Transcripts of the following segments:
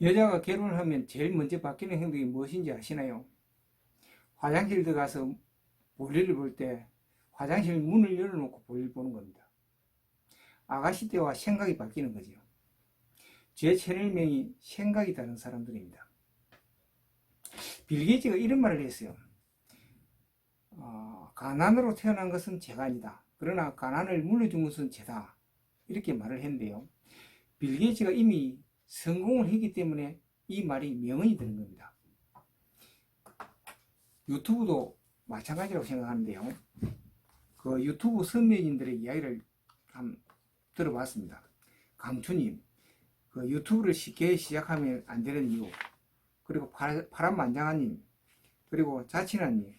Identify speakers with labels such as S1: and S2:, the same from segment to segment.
S1: 여자가 결혼을 하면 제일 먼저 바뀌는 행동이 무엇인지 아시나요? 화장실 들어가서 볼일을 볼 때 화장실 문을 열어놓고 볼일 보는 겁니다. 아가씨 때와 생각이 바뀌는 거죠. 제 채널명이 생각이 다른 사람들입니다. 빌 게이츠가 이런 말을 했어요. 어, 가난으로 태어난 것은 죄가 아니다. 그러나 가난을 물려준 것은 죄다. 이렇게 말을 했는데요. 빌 게이츠가 이미 성공을 했기 때문에 이 말이 명언이 되는 겁니다. 유튜브도 마찬가지라고 생각하는데요. 그 유튜브 선배님들의 이야기를 한번 들어봤습니다. 강추님, 그 유튜브를 쉽게 시작하면 안 되는 이유, 그리고 파- 파란만장하님, 그리고 자친아님,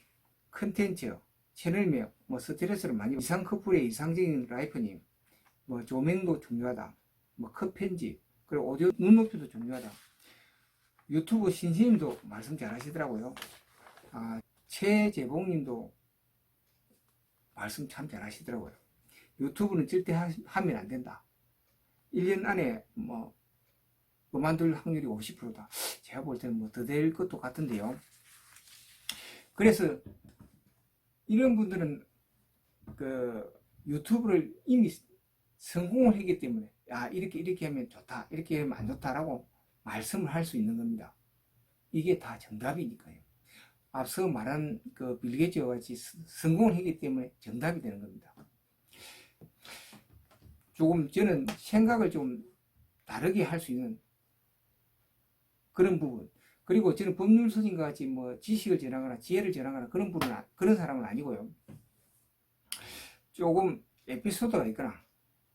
S1: 컨텐츠, 채널명, 뭐 스트레스를 많이 이상 커플의 이상적인 라이프님, 뭐 조명도 중요하다, 뭐 컷 편집, 그리고 오디오 눈높이도 중요하다. 유튜브 신신님도 말씀 잘 하시더라고요. 아, 최재봉님도 말씀 참 잘 하시더라고요. 유튜브는 절대 하- 하면 안 된다. 1년 안에 뭐 그만둘 확률이 50%다. 제가 볼 때는 뭐 더 될 것도 같은데요. 그래서 이런 분들은 그 유튜브를 이미 성공을 했기 때문에 야 이렇게 이렇게 하면 좋다 이렇게 하면 안 좋다라고 말씀을 할 수 있는 겁니다. 이게 다 정답이니까요. 앞서 말한 그 빌게이츠와 같이 스- 성공을 했기 때문에 정답이 되는 겁니다. 조금 저는 생각을 좀 다르게 할 수 있는 그런 부분. 그리고 저는 법률 서신과 같이 뭐 지식을 전하거나 지혜를 전하거나 그런 분은 아- 그런 사람은 아니고요. 조금 에피소드가 있거나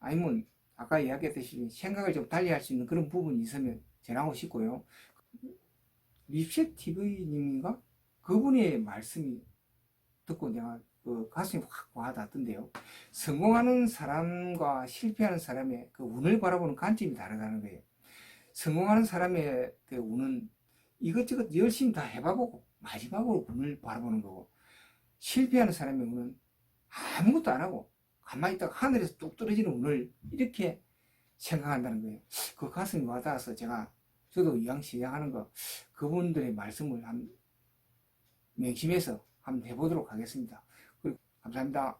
S1: 아니면 아까 이야기했듯이 생각을 좀 달리 할 수 있는 그런 부분이 있으면 전하고 싶고요. 립셋 TV님인가 그분의 말씀이 듣고 내가 그 가슴이 확 와닿던데요. 성공하는 사람과 실패하는 사람의 그 운을 바라보는 관점이 다르다는 거예요. 성공하는 사람의 그 운은 이것저것 열심히 다 해봐보고 마지막으로 운을 바라보는 거고 실패하는 사람의 운은 아무것도 안 하고 가만히 있다가 하늘에서 뚝 떨어지는 운을 이렇게 생각한다는 거예요. 그 가슴이 와닿아서 제가 저도 이왕 시작하는 거 그분들의 말씀을 한 명심해서 한번 해보도록 하겠습니다. 그리고 감사합니다.